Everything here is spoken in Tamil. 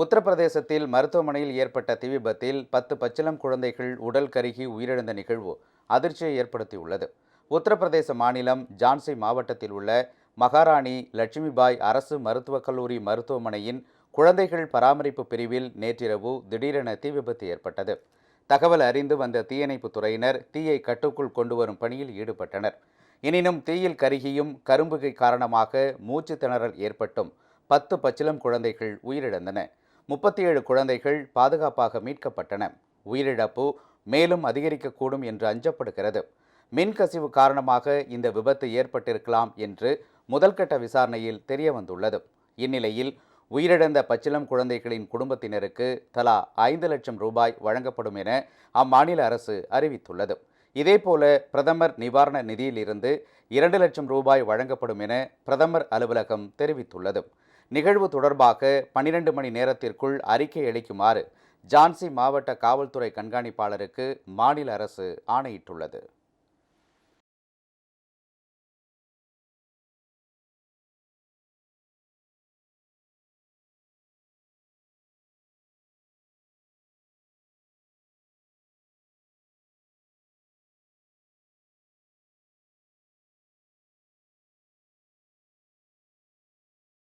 உத்தரப்பிரதேசத்தில் மருத்துவமனையில் ஏற்பட்ட தீ விபத்தில் பத்து பச்சிளம் குழந்தைகள் உடல் கருகி உயிரிழந்த நிகழ்வு அதிர்ச்சியை ஏற்படுத்தியுள்ளது. உத்தரப்பிரதேச மாநிலம் ஜான்சி மாவட்டத்தில் உள்ள மகாராணி லட்சுமிபாய் அரசு மருத்துவக் கல்லூரி மருத்துவமனையின் குழந்தைகள் பராமரிப்பு பிரிவில் நேற்றிரவு திடீரென தீ விபத்து ஏற்பட்டது. தகவல் அறிந்து வந்த தீயணைப்பு துறையினர் தீயை கட்டுக்குள் கொண்டு வரும் பணியில் ஈடுபட்டனர். எனினும் தீயில் கருகியும் கரும்புகை காரணமாக மூச்சு திணறல் ஏற்பட்டும். பத்து பச்சிளம் குழந்தைகள் உயிரிழந்தன. முப்பத்தி ஏழு குழந்தைகள் பாதுகாப்பாக மீட்கப்பட்டன. உயிரிழப்பு மேலும் அதிகரிக்கக்கூடும் என்று அஞ்சப்படுகிறது. மின்கசிவு காரணமாக இந்த விபத்து ஏற்பட்டிருக்கலாம் என்று முதல்கட்ட விசாரணையில் தெரியவந்துள்ளது. இந்நிலையில் உயிரிழந்த பச்சிளம் குழந்தைகளின் குடும்பத்தினருக்கு தலா ஐந்து லட்சம் ரூபாய் வழங்கப்படும் என அம்மாநில அரசு அறிவித்துள்ளது. இதேபோல பிரதமர் நிவாரண நிதியிலிருந்து இரண்டு லட்சம் ரூபாய் வழங்கப்படும் என பிரதமர் அலுவலகம் தெரிவித்துள்ளது. நிகழ்வு தொடர்பாக பன்னிரண்டு மணி நேரத்திற்குள் அறிக்கை அளிக்குமாறு ஜான்சி மாவட்ட காவல்துறை கண்காணிப்பாளருக்கு மாநில அரசு ஆணையிட்டுள்ளது.